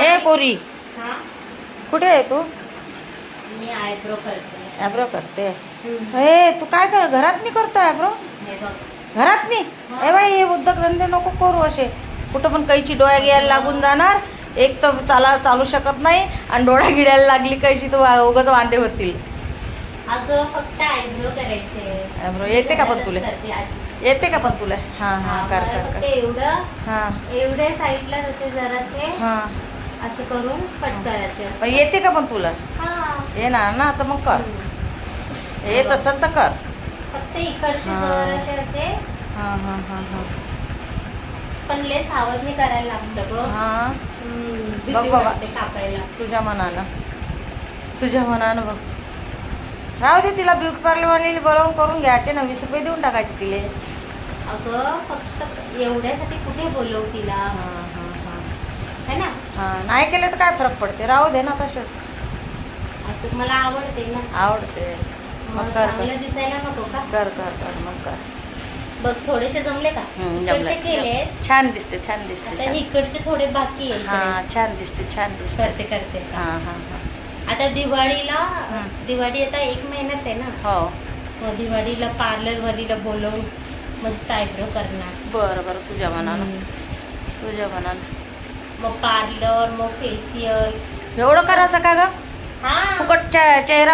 ए पोरी. हा? कुठे आहे तू? मी आयब्रो करते. ॲब्रो करते. ए तू काय कर घरात नाही करतो हे बघ. घरात नाही? ए बाई हे उद्योगधंदे नको करू असे. कुठं पण कैची डोळ्या गिळायला लागून जाणार एक तर चाला चालू शकत नाही आणि डोळ्या गिळायला लागली कैची तर वा- उगाच वांदे होतील. अगं फक्त आयब्रो करायचे. ॲब्रो येते का पण तुला? येते का पण तुला? हां हां कर. एवढं हां. एवढ्या साईडला जसे जराशे हां. असे करून कट करायचे पण असतात. येते का पण तुला? हा. येणार ना तर मग कर. येत असेल तर कर. फक्त इकडचे हा. असे हां हां हां हां. पण लय सावधनी करायला लागतं ग. हां. हम्म, बघ भीती बाबा. वाटते कापायला. तुझ्या मनानं. तुझ्या मनानं बघ. राहू दे तिला ब्युटी पार्लरवाली बोलावून करून घ्यायचे ना वीस रुपये देऊन टाकायचे तिले. अगं फक्त एवढ्यासाठी कुठे बोलव तिला? हां नाही केले तर काय फरक पडते? राहू दे ना तसेच. असं मला आवडते ना. आवडते. मग कर चांगलं कर दिसायला नको का? कर कर कर मग कर. बघ थोडेसे जमले का? हम्म, इकडचे जमलं. केलेत छान दिसते छान दिसते आता छान. इकडचे थोडे बाकी आहे हां इकडे. छान दिसते छान दिसते. करते करते. हां हां हां. आता दिवाळीला हं. दिवाळी आता एक महिनाच आहे ना? हो. मग दिवाळीला पार्लर वरीला बोलवून मस्त आयब्रो करणार. बरं बरं. तुझ्या मनानं. हम्म. तुझ्या मनानं. मग पार्लर मग फेशियल एवढं करायचं का ग? हा. फुकट चे- चेहरा